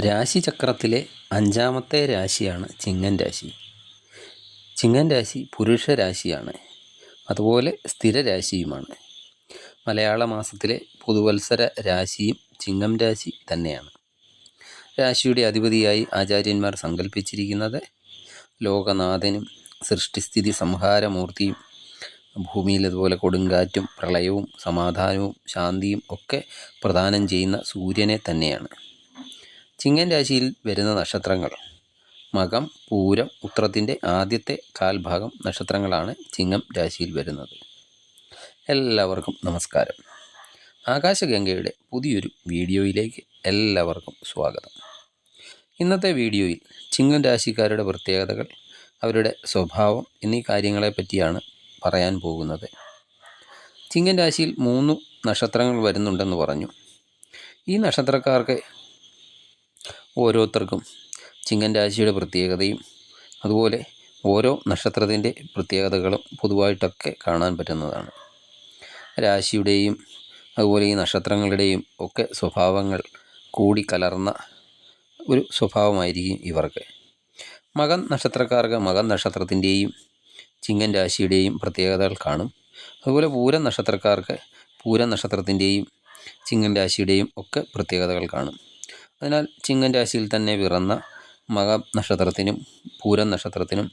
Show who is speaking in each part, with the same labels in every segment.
Speaker 1: രാശിചക്രത്തിലെ അഞ്ചാമത്തെ രാശിയാണ് ചിങ്ങൻ രാശി. ചിങ്ങൻ രാശി പുരുഷ രാശിയാണ്. അതുപോലെ സ്ഥിര രാശിയുമാണ്. മലയാള മാസത്തിലെ പുതുവത്സര രാശിയും ചിങ്ങം രാശി തന്നെയാണ്. രാശിയുടെ അധിപതിയായി ആചാര്യന്മാർ സങ്കല്പിച്ചിരിക്കുന്നത് ലോകനാഥനും സൃഷ്ടിസ്ഥിതി സംഹാരമൂർത്തിയും ഭൂമിയിൽ അതുപോലെ കൊടുങ്കാറ്റും പ്രളയവും സമാധാനവും ശാന്തിയും ഒക്കെ പ്രദാനം ചെയ്യുന്ന സൂര്യനെ തന്നെയാണ്. ചിങ്ങൻ രാശിയിൽ വരുന്ന നക്ഷത്രങ്ങൾ. മകം പൂരം ഉത്രത്തിന്റെ ആദ്യത്തെ കാൽഭാഗം നക്ഷത്രങ്ങളാണ് ചിങ്ങം രാശിയിൽ വരുന്നത്. എല്ലാവർക്കും നമസ്കാരം. ആകാശഗംഗയുടെ പുതിയൊരു വീഡിയോയിലേക്ക് എല്ലാവർക്കും സ്വാഗതം. ഇന്നത്തെ വീഡിയോയിൽ ചിങ്ങം രാശിക്കാരുടെ പ്രത്യേകതകൾ അവരുടെ സ്വഭാവം എന്നീ കാര്യങ്ങളെ പറ്റിയാണ് പറയാൻ പോകുന്നത്. ചിങ്ങൻ രാശിയിൽ മൂന്ന് നക്ഷത്രങ്ങൾ വരുന്നുണ്ടെന്ന് പറഞ്ഞു. ഈ നക്ഷത്രക്കാർക്ക് ഓരോരുത്തർക്കും ചിങ്ങൻ രാശിയുടെ പ്രത്യേകതയും അതുപോലെ ഓരോ നക്ഷത്രത്തിന്റെ പ്രത്യേകതകളും പൊതുവായിട്ടൊക്കെ കാണാൻ പറ്റുന്നതാണ്. രാശിയുടെയും അതുപോലെ ഈ നക്ഷത്രങ്ങളുടെയും ഒക്കെ സ്വഭാവങ്ങൾ കൂടി കലർന്ന ഒരു സ്വഭാവമായിരിക്കും ഇവർക്ക്. മകൻ നക്ഷത്രക്കാർക്ക് മകൻ നക്ഷത്രത്തിന്റെയും ചിങ്ങൻ രാശിയുടെയും പ്രത്യേകതകൾ കാണും. അതുപോലെ പൂരം നക്ഷത്രക്കാർക്ക് പൂരം നക്ഷത്രത്തിന്റെയും ചിങ്ങൻ രാശിയുടെയും ഒക്കെ പ്രത്യേകതകൾ കാണും. അതിനാൽ ചിങ്ങൻ രാശിയിൽ തന്നെ പിറന്ന മക നക്ഷത്രത്തിനും പൂരം നക്ഷത്രത്തിനും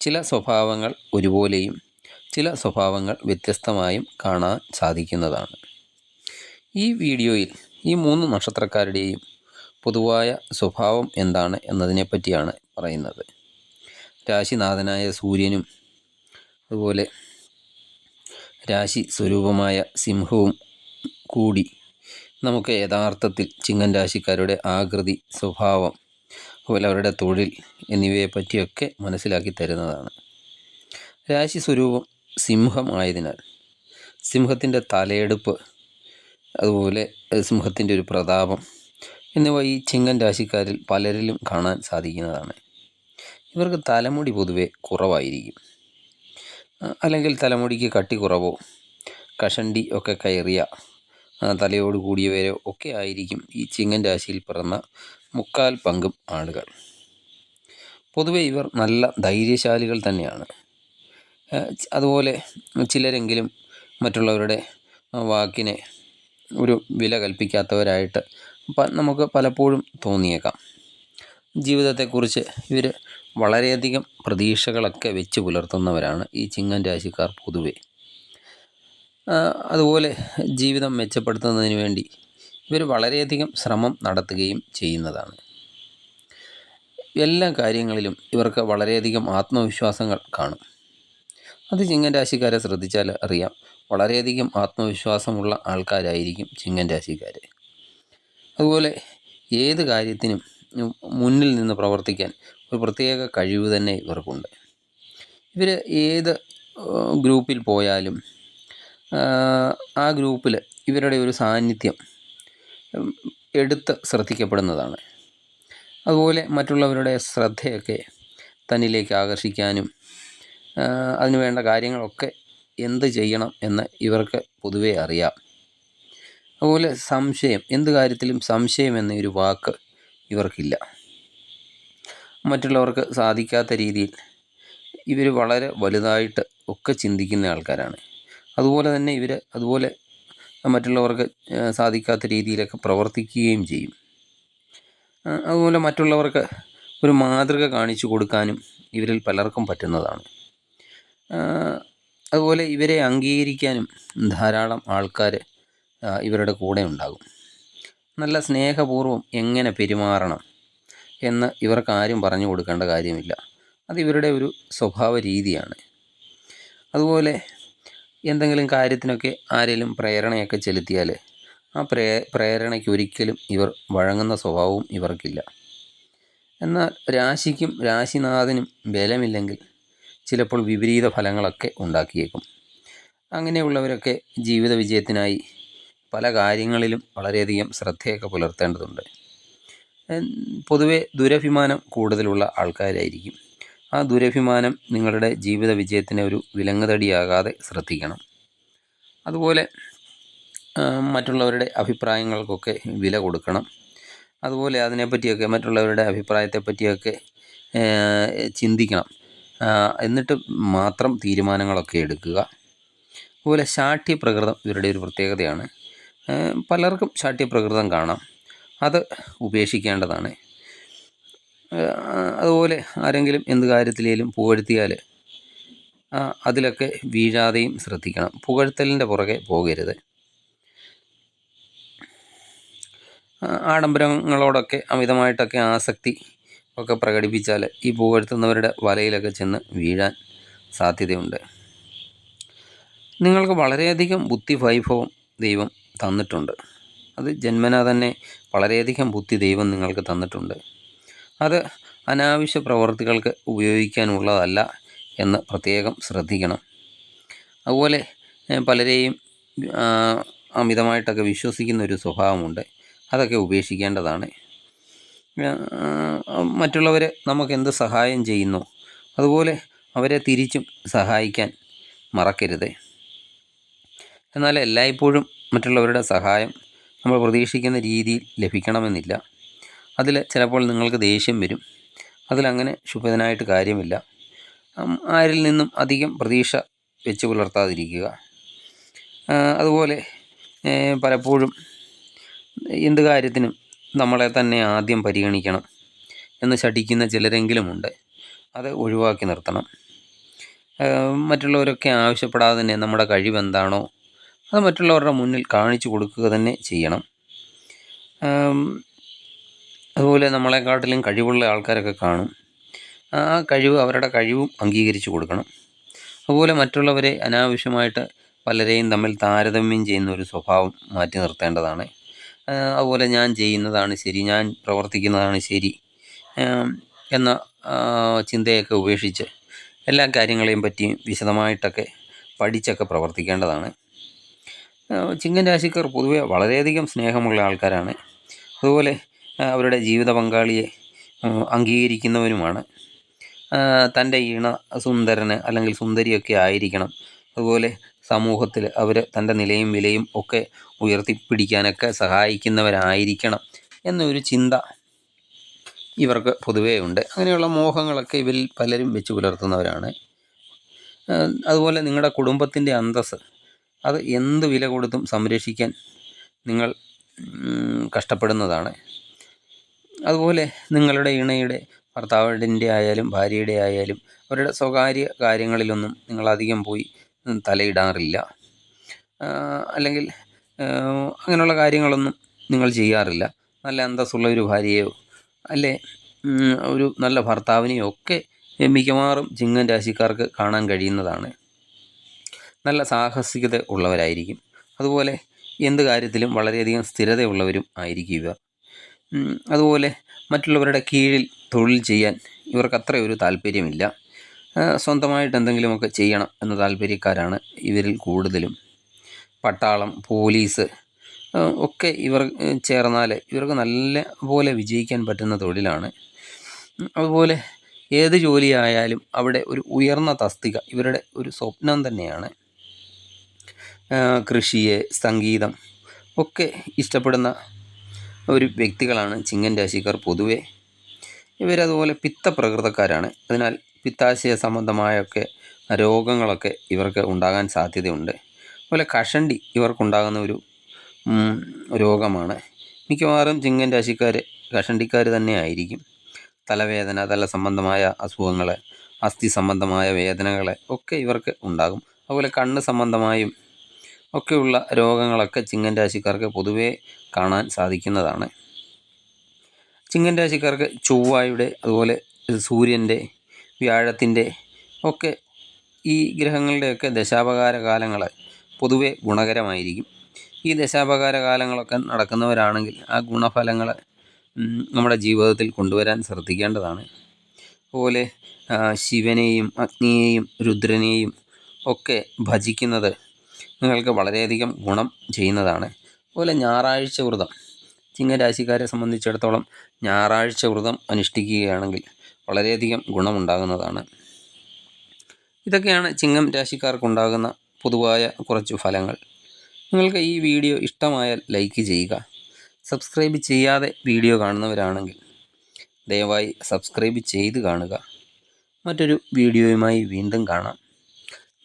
Speaker 1: ചില സ്വഭാവങ്ങൾ ഒരുപോലെയും ചില സ്വഭാവങ്ങൾ വ്യത്യസ്തമായും കാണാൻ സാധിക്കുന്നതാണ്. ഈ വീഡിയോയിൽ ഈ മൂന്ന് നക്ഷത്രക്കാരുടെയും പൊതുവായ സ്വഭാവം എന്താണ് എന്നതിനെപ്പറ്റിയാണ് പറയുന്നത്. രാശിനാഥനായ സൂര്യനും അതുപോലെ രാശി സ്വരൂപമായ സിംഹവും കൂടി നമുക്ക് യഥാർത്ഥത്തിൽ ചിങ്ങൻ രാശിക്കാരുടെ ആകൃതി സ്വഭാവം അതുപോലെ അവരുടെ തൊഴിൽ എന്നിവയെ പറ്റിയൊക്കെ മനസ്സിലാക്കി തരുന്നതാണ്. രാശി സ്വരൂപം സിംഹം ആയതിനാൽ സിംഹത്തിന്റെ തലയെടുപ്പ് അതുപോലെ സിംഹത്തിന്റെ ഒരു പ്രതാപം എന്നിവ ഈ ചിങ്ങൻ രാശിക്കാരിൽ പലരിലും കാണാൻ സാധിക്കുന്നതാണ്. ഇവർക്ക് തലമുടി പൊതുവെ കുറവായിരിക്കും. അല്ലെങ്കിൽ തലമുടിക്ക് കട്ടി കുറവോ കഷണ്ടി ഒക്കെ കയറിയ തലയോട് കൂടിയവരോ ഒക്കെ ആയിരിക്കും ഈ ചിങ്ങൻ രാശിയിൽ പിറന്ന മുക്കാൽ പങ്കും ആളുകൾ. പൊതുവെ ഇവർ നല്ല ധൈര്യശാലികൾ തന്നെയാണ്. അതുപോലെ ചിലരെങ്കിലും മറ്റുള്ളവരുടെ വാക്കിനെ ഒരു വില കൽപ്പിക്കാത്തവരായിട്ട് നമുക്ക് പലപ്പോഴും തോന്നിയേക്കാം. ജീവിതത്തെക്കുറിച്ച് ഇവർ വളരെയധികം പ്രതീക്ഷകളൊക്കെ വെച്ച് പുലർത്തുന്നവരാണ് ഈ ചിങ്ങൻ രാശിക്കാർ പൊതുവെ. അതുപോലെ ജീവിതം മെച്ചപ്പെടുത്തുന്നതിന് വേണ്ടി ഇവർ വളരെയധികം ശ്രമം നടത്തുകയും ചെയ്യുന്നതാണ്. എല്ലാ കാര്യങ്ങളിലും ഇവർക്ക് വളരെയധികം ആത്മവിശ്വാസങ്ങൾ കാണും. അത് ചിങ്ങൻ രാശിക്കാരെ ശ്രദ്ധിച്ചാൽ അറിയാം വളരെയധികം ആത്മവിശ്വാസമുള്ള ആൾക്കാരായിരിക്കും ചിങ്ങൻ രാശിക്കാർ അതുപോലെ ഏത് കാര്യത്തിനും മുന്നിൽ നിന്ന് പ്രവർത്തിക്കാൻ ഒരു പ്രത്യേക കഴിവ് തന്നെ ഇവർക്കുണ്ട്. ഇവർ ഏത് ഗ്രൂപ്പിൽ പോയാലും ആ ഗ്രൂപ്പിൽ ഇവരുടെ ഒരു സാന്നിധ്യം എടുത്ത് ശ്രദ്ധിക്കപ്പെടുന്നതാണ്. അതുപോലെ മറ്റുള്ളവരുടെ ശ്രദ്ധയൊക്കെ തന്നിലേക്ക് ആകർഷിക്കാനും അതിന് വേണ്ട കാര്യങ്ങളൊക്കെ എന്ത് ചെയ്യണം എന്ന് ഇവർക്ക് പൊതുവേ അറിയാം. അതുപോലെ സംശയം എന്ത് കാര്യത്തിലും സംശയം എന്നൊരു വാക്ക് ഇവർക്കില്ല. മറ്റുള്ളവർക്ക് സാധിക്കാത്ത രീതിയിൽ ഇവർ വളരെ വലുതായിട്ട് ഒക്കെ ചിന്തിക്കുന്ന ആൾക്കാരാണ്. അതുപോലെ തന്നെ ഇവർ അതുപോലെ മറ്റുള്ളവർക്ക് സാധിക്കാത്ത രീതിയിലൊക്കെ പ്രവർത്തിക്കുകയും ചെയ്യും. അതുപോലെ മറ്റുള്ളവർക്ക് ഒരു മാതൃക കാണിച്ചു കൊടുക്കാനും ഇവരിൽ പലർക്കും പറ്റുന്നതാണ്. അതുപോലെ ഇവരെ അംഗീകരിക്കാനും ധാരാളം ആൾക്കാർ ഇവരുടെ കൂടെ ഉണ്ടാകും. നല്ല സ്നേഹപൂർവം എങ്ങനെ പെരുമാറണം എന്ന് ഇവർക്ക് ആരും പറഞ്ഞു കൊടുക്കേണ്ട കാര്യമില്ല. അത് ഇവരുടെ ഒരു സ്വഭാവ രീതിയാണ്. അതുപോലെ എന്തെങ്കിലും കാര്യത്തിനൊക്കെ ആരെങ്കിലും പ്രേരണയൊക്കെ ചെലുത്തിയാൽ ആ പ്രേ പ്രേരണയ്ക്ക് ഒരിക്കലും ഇവർ വഴങ്ങുന്ന സ്വഭാവവും ഇവർക്കില്ല. എന്നാൽ രാശിക്കും രാശിനാഥനും ബലമില്ലെങ്കിൽ ചിലപ്പോൾ വിപരീത ഫലങ്ങളൊക്കെ ഉണ്ടാക്കിയേക്കും. അങ്ങനെയുള്ളവരൊക്കെ ജീവിത വിജയത്തിനായി പല കാര്യങ്ങളിലും വളരെയധികം ശ്രദ്ധയൊക്കെ പുലർത്തേണ്ടതുണ്ട്. പൊതുവെ ദുരഭിമാനം കൂടുതലുള്ള ആൾക്കാരായിരിക്കും. ആ ദുരഭിമാനം നിങ്ങളുടെ ജീവിത വിജയത്തിന് ഒരു വിലങ്ങുതടിയാകാതെ ശ്രദ്ധിക്കണം. അതുപോലെ മറ്റുള്ളവരുടെ അഭിപ്രായങ്ങൾക്കൊക്കെ വില കൊടുക്കണം. അതുപോലെ അതിനെപ്പറ്റിയൊക്കെ മറ്റുള്ളവരുടെ അഭിപ്രായത്തെ പറ്റിയൊക്കെ ചിന്തിക്കണം. എന്നിട്ട് മാത്രം തീരുമാനങ്ങളൊക്കെ എടുക്കുക. അതുപോലെ ശാഠ്യപ്രകൃതം ഇവരുടെ ഒരു പ്രത്യേകതയാണ്. പലർക്കും ശാഠ്യപ്രകൃതം കാണാം. അത് ഉപേക്ഷിക്കേണ്ടതാണ്. അതുപോലെ ആരെങ്കിലും എന്ത് കാര്യത്തിലേലും പുകഴ്ത്തിയാൽ അതിലൊക്കെ വീഴാതെയും ശ്രദ്ധിക്കണം. പുകഴ്ത്തലിന്റെ പുറകെ പോകരുത്. ആഡംബരങ്ങളോടൊക്കെ അമിതമായിട്ടൊക്കെ ആസക്തി ഒക്കെ പ്രകടിപ്പിച്ചാൽ ഈ പുകഴ്ത്തുന്നവരുടെ വലയിലൊക്കെ ചെന്ന് വീഴാൻ സാധ്യതയുണ്ട്. നിങ്ങൾക്ക് വളരെയധികം ബുദ്ധി വൈഭവം ദൈവം തന്നിട്ടുണ്ട്. അത് ജന്മനാ തന്നെ വളരെയധികം ബുദ്ധി ദൈവം നിങ്ങൾക്ക് തന്നിട്ടുണ്ട്. അത് അനാവശ്യ പ്രവർത്തികൾക്ക് ഉപയോഗിക്കാനുള്ളതല്ല എന്ന് പ്രത്യേകം ശ്രദ്ധിക്കണം. അതുപോലെ പലരെയും അമിതമായിട്ടൊക്കെ വിശ്വസിക്കുന്ന ഒരു സ്വഭാവമുണ്ട്. അതൊക്കെ ഉപേക്ഷിക്കേണ്ടതാണ്. മറ്റുള്ളവർ നമുക്ക് എന്ത് സഹായം ചെയ്യുന്നു? അതുപോലെ അവരെ തിരിച്ചും സഹായിക്കാൻ മറക്കരുത്. എന്നാൽ എല്ലായ്പ്പോഴും മറ്റുള്ളവരുടെ സഹായം നമ്മൾ പ്രതീക്ഷിക്കുന്ന രീതിയിൽ ലഭിക്കണമെന്നില്ല. അതിൽ ചിലപ്പോൾ നിങ്ങൾക്ക് ദേഷ്യം വരും. അതിലങ്ങനെ ശുഭനായിട്ട് കാര്യമില്ല. ആരിൽ നിന്നും അധികം പ്രതീക്ഷ വെച്ച് പുലർത്താതിരിക്കുക. അതുപോലെ പലപ്പോഴും എന്ത് കാര്യത്തിനും നമ്മളെ തന്നെ ആദ്യം പരിഗണിക്കണം എന്ന് ശഠിക്കുന്ന ചിലരെങ്കിലുമുണ്ട്. അത് ഒഴിവാക്കി നിർത്തണം. മറ്റുള്ളവരൊക്കെ ആവശ്യപ്പെടാതെ തന്നെ നമ്മുടെ കഴിവെന്താണോ അത് മറ്റുള്ളവരുടെ മുന്നിൽ കാണിച്ചു കൊടുക്കുക തന്നെ ചെയ്യണം. അതുപോലെ നമ്മളെക്കാട്ടിലും കഴിവുള്ള ആൾക്കാരൊക്കെ കാണും. ആ കഴിവ് അവരുടെ കഴിവും അംഗീകരിച്ചു കൊടുക്കണം. അതുപോലെ മറ്റുള്ളവരെ അനാവശ്യമായിട്ട് പലരെയും തമ്മിൽ താരതമ്യം ചെയ്യുന്ന ഒരു സ്വഭാവം മാറ്റി നിർത്തേണ്ടതാണ്. അതുപോലെ ഞാൻ ചെയ്യുന്നതാണ് ശരി ഞാൻ പ്രവർത്തിക്കുന്നതാണ് ശരി എന്ന ചിന്തയൊക്കെ ഉപേക്ഷിച്ച് എല്ലാ കാര്യങ്ങളെയും പറ്റി വിശദമായിട്ടൊക്കെ പഠിച്ചൊക്കെ പ്രവർത്തിക്കേണ്ടതാണ്. ചിങ്ങൻ രാശിക്കാർ പൊതുവെ വളരെയധികം സ്നേഹമുള്ള ആൾക്കാരാണ്. അതുപോലെ അവരുടെ ജീവിത പങ്കാളിയെ അംഗീകരിക്കുന്നവനുമാണ്. തന്റെ ഈണ സുന്ദരന് അല്ലെങ്കിൽ സുന്ദരിയൊക്കെ ആയിരിക്കണം. അതുപോലെ സമൂഹത്തിൽ അവർ തന്റെ നിലയും വിലയും ഒക്കെ ഉയർത്തിപ്പിടിക്കാനൊക്കെ സഹായിക്കുന്നവരായിരിക്കണം എന്നൊരു ചിന്ത ഇവർക്ക് പൊതുവേ ഉണ്ട്. അങ്ങനെയുള്ള മോഹങ്ങളൊക്കെ ഇവരിൽ പലരും വെച്ച് പുലർത്തുന്നവരാണ്. അതുപോലെ നിങ്ങളുടെ കുടുംബത്തിന്റെ അന്തസ്സ് അത് എന്ത് വില കൊടുത്തും സംരക്ഷിക്കാൻ നിങ്ങൾ കഷ്ടപ്പെടുന്നതാണ്. അതുപോലെ നിങ്ങളുടെ ഇണയുടെ ഭർത്താവിന്റെ ആയാലും ഭാര്യയുടെ ആയാലും അവരുടെ സ്വകാര്യ കാര്യങ്ങളിലൊന്നും നിങ്ങളധികം പോയി തലയിടാറില്ല. അല്ലെങ്കിൽ അങ്ങനെയുള്ള കാര്യങ്ങളൊന്നും നിങ്ങൾ ചെയ്യാറില്ല. നല്ല അന്തസ്സുള്ള ഒരു ഭാര്യയോ അല്ലെ ഒരു നല്ല ഭർത്താവിനെയോ ഒക്കെ മിക്കവാറും ചിങ്ങൻ രാശിക്കാർക്ക് കാണാൻ കഴിയുന്നതാണ്. നല്ല സാഹസികത ഉള്ളവരായിരിക്കും. അതുപോലെ എന്ത് കാര്യത്തിലും വളരെയധികം സ്ഥിരതയുള്ളവരും ആയിരിക്കും ഇവർ. അതുപോലെ മറ്റുള്ളവരുടെ കീഴിൽ തൊഴിൽ ചെയ്യാൻ ഇവർക്ക് അത്ര ഒരു താല്പര്യമില്ല. സ്വന്തമായിട്ട് എന്തെങ്കിലുമൊക്കെ ചെയ്യണം എന്ന താല്പര്യക്കാരാണ് ഇവരിൽ കൂടുതലും. പട്ടാളം പോലീസ് ഒക്കെ ഇവർ ചേർന്നാൽ ഇവർക്ക് നല്ല പോലെ വിജയിക്കാൻ പറ്റുന്ന തൊഴിലാണ്. അതുപോലെ ഏത് ജോലിയായാലും അവിടെ ഒരു ഉയർന്ന തസ്തിക ഇവരുടെ ഒരു സ്വപ്നം തന്നെയാണ്. കൃഷിയെ സംഗീതം ഒക്കെ ഇഷ്ടപ്പെടുന്ന ഒരു വ്യക്തികളാണ് ചിങ്ങൻ രാശിക്കാർ പൊതുവെ. ഇവരതുപോലെ പിത്തപ്രകൃതക്കാരാണ്. അതിനാൽ പിത്താശയ സംബന്ധമായൊക്കെ രോഗങ്ങളൊക്കെ ഇവർക്ക് ഉണ്ടാകാൻ സാധ്യതയുണ്ട്. അതുപോലെ കഷണ്ടി ഇവർക്കുണ്ടാകുന്ന ഒരു രോഗമാണ്. മിക്കവാറും ചിങ്ങൻ രാശിക്കാർ കഷണ്ടിക്കാർ തന്നെ ആയിരിക്കും. തലവേദന തല സംബന്ധമായ അസുഖങ്ങൾ അസ്ഥി സംബന്ധമായ വേദനകൾ ഒക്കെ ഇവർക്ക് ഉണ്ടാകും. അതുപോലെ കണ്ണ് സംബന്ധമായും ഒക്കെയുള്ള രോഗങ്ങളൊക്കെ ചിങ്ങൻ രാശിക്കാർക്ക് പൊതുവേ കാണാൻ സാധിക്കുന്നതാണ്. ചിങ്ങൻ രാശിക്കാർക്ക് ചൊവ്വായുടെ അതുപോലെ സൂര്യന്റെ വ്യാഴത്തിന്റെ ഒക്കെ ഈ ഗ്രഹങ്ങളുടെയൊക്കെ ദശാപകാര കാലങ്ങൾ പൊതുവെ ഗുണകരമായിരിക്കും. ഈ ദശാപകാര കാലങ്ങളൊക്കെ നടക്കുന്നവരാണെങ്കിൽ ആ ഗുണഫലങ്ങൾ നമ്മുടെ ജീവിതത്തിൽ കൊണ്ടുവരാൻ ശ്രദ്ധിക്കേണ്ടതാണ്. അതുപോലെ ശിവനെയും അഗ്നിയെയും രുദ്രനെയും ഒക്കെ ഭജിക്കുന്നത് നിങ്ങൾക്ക് വളരെയധികം ഗുണം ചെയ്യുന്നതാണ്. അതുപോലെ ഞായറാഴ്ച വ്രതം. ചിങ്ങരാശിക്കാരെ സംബന്ധിച്ചിടത്തോളം ഞായറാഴ്ച വ്രതം അനുഷ്ഠിക്കുകയാണെങ്കിൽ വളരെയധികം ഗുണമുണ്ടാകുന്നതാണ്. ഇതൊക്കെയാണ് ചിങ്ങം രാശിക്കാർക്കുണ്ടാകുന്ന പൊതുവായ കുറച്ച് ഫലങ്ങൾ. നിങ്ങൾക്ക് ഈ വീഡിയോ ഇഷ്ടമായാൽ ലൈക്ക് ചെയ്യുക. സബ്സ്ക്രൈബ് ചെയ്യാതെ വീഡിയോ കാണുന്നവരാണെങ്കിൽ ദയവായി സബ്സ്ക്രൈബ് ചെയ്ത് കാണുക. മറ്റൊരു വീഡിയോയുമായി വീണ്ടും കാണാം.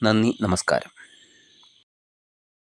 Speaker 1: നന്ദി നമസ്കാരം.